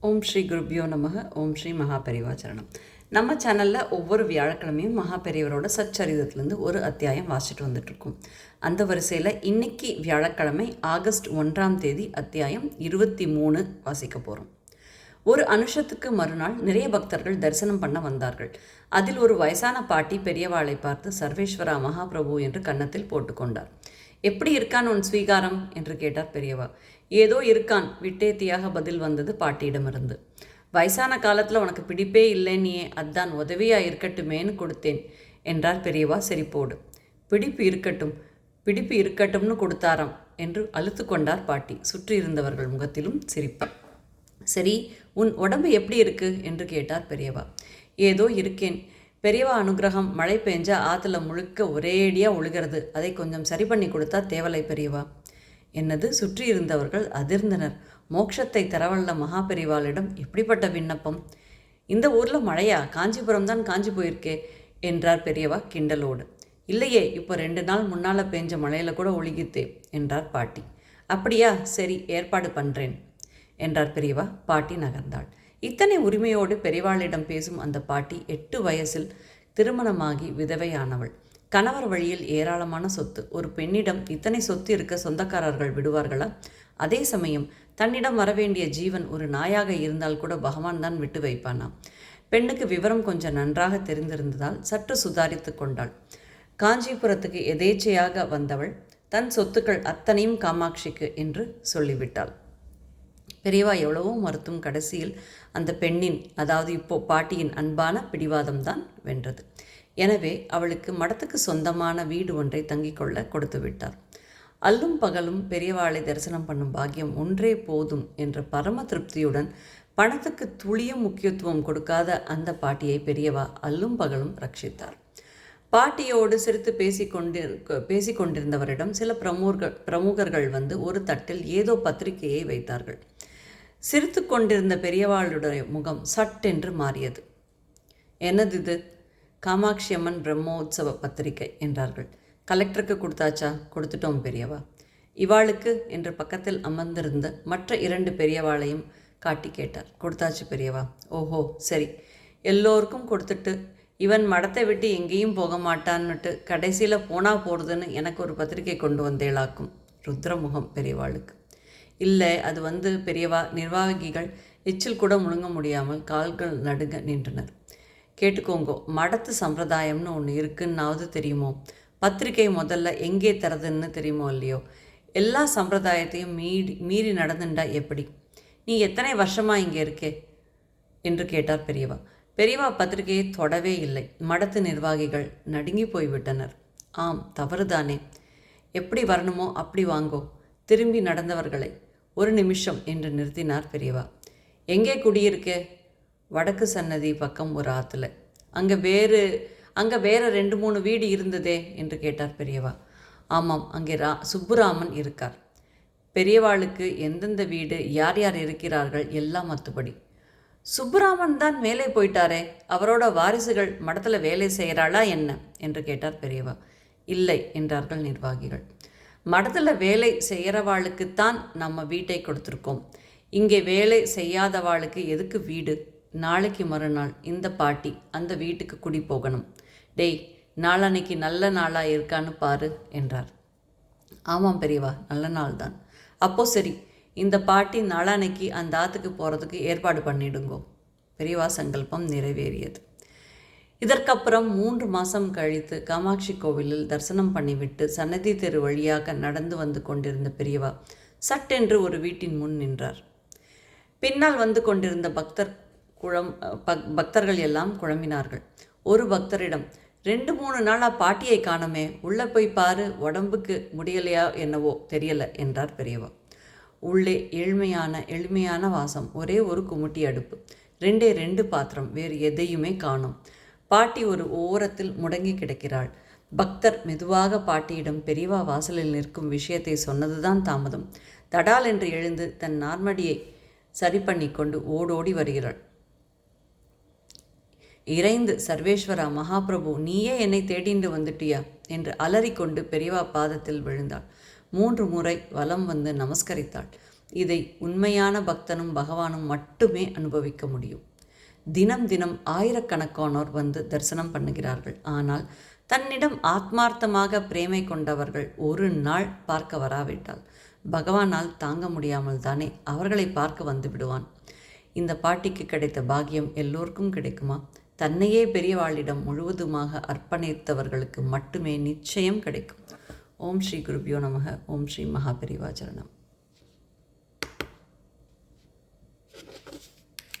ஓம் ஸ்ரீ குருபியோ நமக. ஓம் ஸ்ரீ மகாபெரிவாச்சரணம். நம்ம சேனலில் ஒவ்வொரு வியாழக்கிழமையும் மகாபெரியவரோட சச்சரிதத்துலேருந்து ஒரு அத்தியாயம் வாசிட்டு வந்துட்ருக்கோம் அந்த வரிசையில் இன்னைக்கு வியாழக்கிழமை ஆகஸ்ட் ஒன்றாம் தேதி அத்தியாயம் இருபத்தி மூணு வாசிக்க போகிறோம் ஒரு அனுஷத்துக்கு மறுநாள் நிறைய பக்தர்கள் தரிசனம் பண்ண வந்தார்கள். அதில் ஒரு வயசான பாட்டி பெரியவாளை பார்த்து சர்வேஸ்வரா மகாபிரபு என்று கன்னத்தில் போட்டுக்கொண்டார். எப்படி இருக்கான் உன் ஸ்வீகாரம்? என்று கேட்டார் பெரியவா. ஏதோ இருக்கான். விட்டேத்தியாக பதில் வந்தது பாட்டியிடமிருந்து. வயசான காலத்தில் உனக்கு பிடிப்பே இல்லைன்னியே அதான் உதவியாக இருக்கட்டுமேன்னு கொடுத்தேன் என்றார் பெரியவா சிரிப்போடு. பிடிப்பு இருக்கட்டும் பிடிப்பு இருக்கட்டும்னு கொடுத்தாராம் என்று அழுத்து கொண்டார் பாட்டி. சுற்றி இருந்தவர்கள் முகத்திலும் சிரிப்பு. சரி உன் உடம்பு எப்படி இருக்கு? என்று கேட்டார் பெரியவா. ஏதோ இருக்கேன். பெரியவா அனுகிரகம் மழை பெஞ்சா ஆற்றுல முழுக்க ஒரேடியாக ஒழுகிறது. அதை கொஞ்சம் சரி பண்ணி கொடுத்தா தேவலை பெரியவா. என்னது? சுற்றி இருந்தவர்கள் அதிர்ந்தனர். மோட்சத்தை தரவல்ல மகாபெரிவாளிடம் எப்படிப்பட்ட விண்ணப்பம்? இந்த ஊரில் மழையா? காஞ்சிபுரம் தான் காஞ்சி போயிருக்கே என்றார் பெரியவா கிண்டலோடு. இல்லையே இப்போ ரெண்டு நாள் முன்னால் பெஞ்ச மழையில் கூட ஒழுகித்தே என்றார் பாட்டி. அப்படியா? சரி ஏற்பாடு பண்ணுறேன் என்றார் பெரியவா பாட்டி நகர்ந்தாள். இத்தனை உரிமையோடு பெரியவாளிடம் பேசும் அந்த பாட்டி எட்டு வயசில் திருமணமாகி விதவையானவள். கணவர் வழியில் ஏராளமான சொத்து. ஒரு பெண்ணிடம் இத்தனை சொத்து இருக்க சொந்தக்காரர்கள் விடுவார்களா? அதே சமயம் தன்னிடம் வரவேண்டிய ஜீவன் ஒரு நாயாக இருந்தால் கூட பகவான் தான் விட்டு வைப்பானாம் பெண்ணுக்கு விவரம் கொஞ்சம் நன்றாக தெரிந்திருந்ததால் சற்று சுதாரித்து கொண்டாள். காஞ்சிபுரத்துக்கு எதேச்சையாக வந்தவள் தன் சொத்துக்கள் அத்தனையும் காமாட்சிக்கு என்று சொல்லிவிட்டாள். பெரியவா எவ்வளவோ மறுத்தும் கடைசியில் அந்த பெண்ணின் அதாவது இப்போ பாட்டியின் அன்பான பிடிவாதம்தான் வென்றது. எனவே அவளுக்கு மடத்துக்கு சொந்தமான வீடு ஒன்றை தங்கிக் கொள்ள கொடுத்து விட்டார். அல்லும் பகலும் பெரியவாளை தரிசனம் பண்ணும் பாக்கியம் ஒன்றே போதும் என்ற பரம திருப்தியுடன் பணத்துக்கு துளியும் முக்கியத்துவம் கொடுக்காத அந்த பாட்டியை பெரியவா அல்லும் பகலும் ரட்சித்தார். பாட்டியோடு சிரித்து பேசிக்கொண்டி பேசிக்கொண்டிருந்தவரிடம் சில பிரமுகர்கள் பிரமுகர்கள் வந்து ஒரு தட்டில் ஏதோ பத்திரிகையை வைத்தார்கள். சிரித்து கொண்டிருந்த பெரியவாளுடைய முகம் சட்டென்று மாறியது. என்னது இது? காமாட்சி அம்மன் பிரம்மோத்சவ பத்திரிகை என்றார்கள். கலெக்டருக்கு கொடுத்தாச்சா? கொடுத்துட்டோம் பெரியவா. இவாளுக்கு என்று பக்கத்தில் அமர்ந்திருந்த மற்ற இரண்டு பெரியவாளையும் காட்டி கேட்டார். கொடுத்தாச்சு பெரியவா. ஓஹோ சரி. எல்லோருக்கும் கொடுத்துட்டு இவன் மடத்தை விட்டு எங்கேயும் போக மாட்டான்னுட்டு கடைசியில் போனா போகிறதுன்னு எனக்கு ஒரு பத்திரிகை கொண்டு வந்தேளாக்கும். ருத்ரமுகம் பெரியவாளுக்கு. இல்லை அது வந்து பெரியவா நிர்வாகிகள் எச்சில் கூட முழுங்க முடியாமல் கால்கள் நடுங்க நின்றனர். கேட்டுக்கோங்கோ. மடத்து சம்பிரதாயம்னு ஒன்று இருக்குன்னாவது தெரியுமோ? பத்திரிகை முதல்ல எங்கே தரதுன்னு தெரியுமோ இல்லையோ? எல்லா சம்பிரதாயத்தையும் மீறி மீறி நடந்துண்டா எப்படி? நீ எத்தனை வருஷமாக இங்கே இருக்கே? என்று கேட்டார் பெரியவா. பெரியவா பத்திரிகையை தொடவே இல்லை. மடத்து நிர்வாகிகள் நடுங்கி போய்விட்டனர். ஆம் தவறுதானே. எப்படி வரணுமோ அப்படி வாங்கோ. திரும்பி நடந்தவர்களை ஒரு நிமிஷம் என்று நிறுத்தினார் பெரியவா. எங்கே குடியிருக்கே? வடக்கு சன்னதி பக்கம் ஒரு ஆற்றுல அங்கே வேறு அங்கே வேறு ரெண்டு மூணு வீடு இருந்ததே என்று கேட்டார் பெரியவா. ஆமாம் அங்கே ரா சுப்புராமன் இருக்கார். பெரியவாளுக்கு எந்தெந்த வீடு யார் யார் இருக்கிறார்கள் எல்லாம் மற்றபடி சுப்புராமன் தான் மேலே போயிட்டாரே அவரோட வாரிசுகள் மடத்தில் வேலை செய்கிறாளா என்ன? என்று கேட்டார் பெரியவா. இல்லை என்றார்கள் நிர்வாகிகள். மடத்தில் வேலை செய்கிறவாளுக்குத்தான் நம்ம வீட்டை கொடுத்துருக்கோம். இங்கே வேலை செய்யாதவாளுக்கு எதுக்கு வீடு? நாளைக்கு மறுநாள் இந்த பாட்டி அந்த வீட்டுக்கு குடி போகணும். டேய் நாளன்னைக்கு நல்ல நாளாக இருக்கான்னு பாரு என்றார். ஆமாம் பெரியவா நல்ல நாள் தான் அப்போ சரி இந்த பாட்டி நாளான்னைக்கு அந்த ஆற்றுக்கு போகிறதுக்கு ஏற்பாடு பண்ணிடுங்கோ. பெரியவா சங்கல்பம் நிறைவேறியது. இதற்கப்புறம் மூன்று மாதம் கழித்து காமாட்சி கோவிலில் தரிசனம் பண்ணிவிட்டு சன்னதி தெரு வழியாக நடந்து வந்து கொண்டிருந்த பெரியவா சட்டென்று ஒரு வீட்டின் முன் நின்றார். பின்னால் வந்து கொண்டிருந்த பக்தர் குழம் பக் பக்தர்கள் எல்லாம் குழம்பினார்கள். ஒரு பக்தரிடம் ரெண்டு மூணு நாளாக பாட்டியை காணமே உள்ளே போய் பாரு உடம்புக்கு முடியலையா என்னவோ தெரியல என்றார் பெரியவா உள்ளே எளிமையான எளிமையான வாசம் ஒரே ஒரு குமுட்டி அடுப்பு ரெண்டே ரெண்டு பாத்திரம் வேறு எதையுமே காணும். பாட்டி ஒரு ஓரத்தில் முடங்கி கிடக்கிறாள். பக்தர் மெதுவாக பாட்டியிடம் பெரியவா வாசலில் நிற்கும் விஷயத்தை சொன்னதுதான் தாமதம். தடால் என்று எழுந்து தன் நார்மடியை சரி பண்ணி கொண்டு ஓடோடி வருகிறாள். இறைந்து சர்வேஸ்வரா மகாபிரபு நீயே என்னை தேடிண்டு வந்துட்டியா? என்று அலறிக்கொண்டு பெரியவா பாதத்தில் விழுந்தாள். மூன்று முறை வலம் வந்து நமஸ்கரித்தாள். இதை உண்மையான பக்தனும் பகவானும் மட்டுமே அனுபவிக்க முடியும். தினம் தினம் ஆயிரக்கணக்கானோர் வந்து தரிசனம் பண்ணுகிறார்கள். ஆனால் தன்னிடம் ஆத்மார்த்தமாக பிரேமை கொண்டவர்கள் ஒரு நாள் பார்க்க வராவிட்டால் பகவானால் தாங்க முடியாமல் தானே அவர்களை பார்க்க வந்து விடுவான். இந்த பாட்டிக்கு கிடைத்த பாக்கியம் எல்லோருக்கும் கிடைக்குமா? தன்னையே பெரியவாளிடம் முழுவதுமாக அர்ப்பணித்தவர்களுக்கு மட்டுமே நிச்சயம் கிடைக்கும். ஓம் ஸ்ரீ குருபியோ நமக. ஓம் ஸ்ரீ மகாபெரிவாச்சரணம்